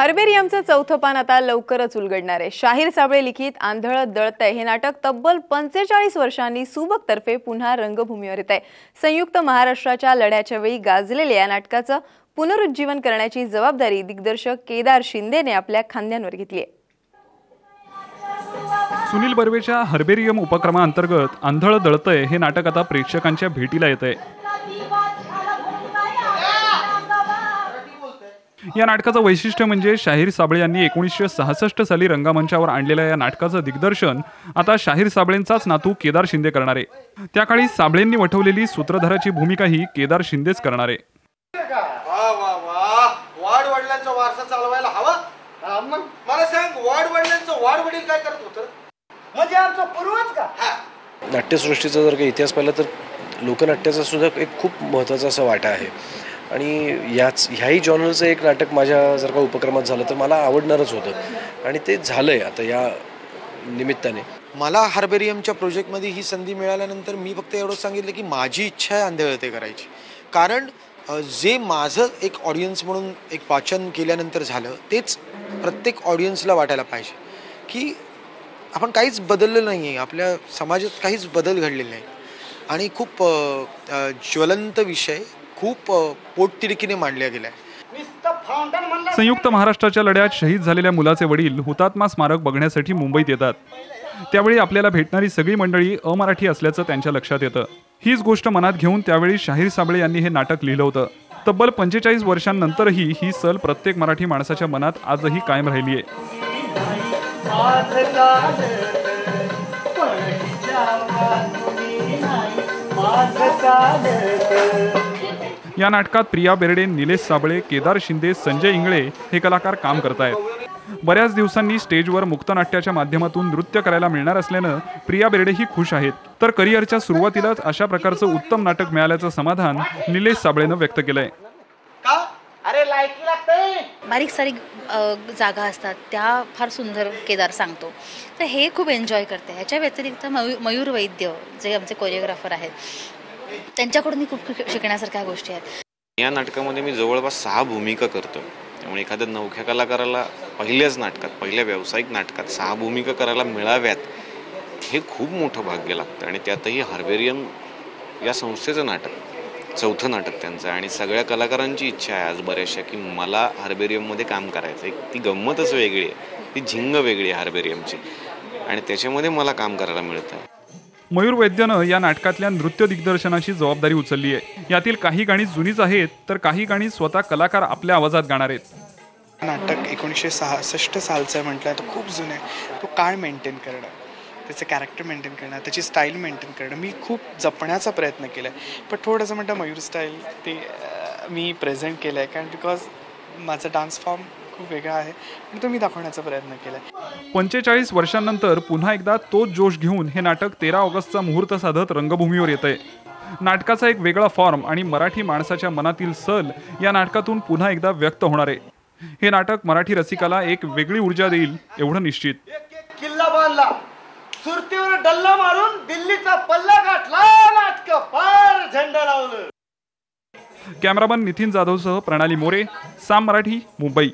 हर्बेरियमचं चौथं पान आता लवकरच उलगडणार आहे. शाहीर साबळे लिखित आंधळ दळतय हे नाटक तब्बल पंचेचाळीस वर्षांनी सुबक तर्फे पुन्हा रंगभूमीवर येत आहे संयुक्त महाराष्ट्राच्या लढ्याच्या वेळी गाजलेल्या या नाटकाचं पुनरुज्जीवन करण्याची जबाबदारी दिग्दर्शक केदार शिंदेने आपल्या खांद्यांवर घेतली आहे सुनील बर्वेच्या हर्बेरियम उपक्रमाअंतर्गत आंधळ दळतय हे नाटक आता प्रेक्षकांच्या भेटीला येत आहे या नाटकाचं वैशिष्ट्य म्हणजे शाहीर साबळे यांनी एकोणीसशे सहासष्ट साली रंगमंचावर आणलेल्या या नाटकाचं दिग्दर्शन आता शाहीर साबळेंचाच नातू केदार शिंदे करणार. आहे त्या काळी साबळेंनी वठवलेली सूत्रधाराची भूमिकाही केदार शिंदेच करणार. आहे वा वा वा. वाड वडिलांचा वारसा चालवायला हवा? मग मला सांग वाड वडिलांचं वाड वडील काय करत होतं? म्हणजे आमचा पूर्वज का? नाट्यसृष्टीचा जर काही इतिहास पाहिला तर लोकनाट्याचा सुद्धा एक खूप महत्त्वाचा असा वाटा आहे. आणि याच ह्याही जॉनरचं एक नाटक माझ्या जर का उपक्रमात झालं तर मला आवडणारच होतं. आणि ते झालं आहे आता या निमित्ताने. मला हार्बेरियमच्या प्रोजेक्टमध्ये ही संधी मिळाल्यानंतर मी फक्त एवढं सांगितलं की माझी इच्छा आहे आंधळते करायची. कारण जे माझं एक ऑडियन्स म्हणून एक वाचन केल्यानंतर झालं तेच प्रत्येक ऑडियन्सला वाटायला पाहिजे. की आपण काहीच बदललं नाही आहे आपल्या समाजात काहीच बदल घडलेले नाही आणि खूप ज्वलंत विषय खूप पोटतिडकीने मांडला गेला आहे संयुक्त महाराष्ट्राच्या लढ्यात शहीद झालेल्या मुलाचे वडील हुतात्मा स्मारक बघण्यासाठी मुंबईत येतात. त्यावेळी आपल्याला भेटणारी सगळी मंडळी अमराठी असल्याचं त्यांच्या लक्षात येतं. हीच गोष्ट मनात घेऊन त्यावेळी शाहीर साबळे यांनी हे नाटक लिहिलं होतं. तब्बल पंचेचाळीस वर्षांनंतरही ही सल प्रत्येक मराठी माणसाच्या मनात आजही कायम राहिली आहे. या नाटकात प्रिया बेर्डे निलेश साबळे केदार शिंदे संजय इंगळे हे कलाकार काम करतायत. बऱ्याच दिवसांनी स्टेजवर मुक्तनाट्याच्या माध्यमातून नृत्य करायला मिळणार असल्यानं प्रिया बेर्डेही खुश आहेत. तर करिअरच्या सुरुवातीलाच अशा प्रकारचं उत्तम नाटक मिळाल्याचं समाधान निलेश साबळेनं व्यक्त केलंय. का? अरे लायकी लागते बारीक सारीक जागा असतात. त्या फार सुंदर केदार सांगतो. तर हे खूप एन्जॉय करते. ह्याच्या व्यतिरिक्त मयू मयूर वैद्य जे आमचे कोरिओग्राफर आहेत त्यांच्याकडून खूप शिकण्यासारख्या गोष्टी आहेत. या नाटकामध्ये मी जवळपास सहा भूमिका करतो त्यामुळे एखाद्या नवख्या कलाकाराला पहिल्याच नाटकात पहिल्या व्यावसायिक नाटकात सहा भूमिका करायला मिळाव्यात हे खूप मोठं भाग्य लागतं. आणि त्यातही हार्बेरियम या संस्थेचं नाटक चौथं नाटक त्यांचं आणि सगळ्या कलाकारांची इच्छा आहे आज बऱ्याचशा की मला हार्बेरियममध्ये काम करायचं एक ती गंमतच वेगळी आहे. ती झिंग वेगळी आहे हार्बेरियमची. आणि त्याच्यामध्ये मला काम करायला मिळतं आहे मयूर वैद्यनं या नाटकातल्या नृत्य दिग्दर्शनाची जबाबदारी उचलली आहे. यातील काही गाणी जुनीच आहेत तर काही गाणी स्वतः कलाकार आपल्या आवाजात गाणार आहेत. नाटक एकोणीसशे सहासष्ट सालचं आहे म्हटलं तर खूप जुनं आहे. तो काळ मेंटेन करणं त्याचं कॅरेक्टर मेंटेन करणं त्याची स्टाईल मेंटेन करणं मी खूप जपण्याचा प्रयत्न केला आहे पण थोडंसं म्हणतं मयूर स्टाईल ते मी प्रेझेंट केलं आहे कारण बिकॉज माझा डान्स फॉर्म खूप वेगळा आहे आणि तो मी दाखवण्याचा प्रयत्न केला आहे पंचेचाळीस वर्षांनंतर पुन्हा एकदा तोच जोश घेऊन हे नाटक तेरा ऑगस्टचा मुहूर्त साधत रंगभूमीवर येत आहे नाटकाचा एक वेगळा फॉर्म आणि मराठी माणसाच्या मनातील सल या नाटकातून पुन्हा एकदा व्यक्त होणार आहे. हे नाटक मराठी रसिकाला एक वेगळी ऊर्जा देईल एवढं निश्चित. किल्ला बांधला. सुरतीवर डल्ला मारून दिल्लीचा पल्ला गाठला. नाटक झेंडा लावलं. कॅमेरामन नितीन जाधवसह प्रणाली मोरे साम मराठी मुंबई.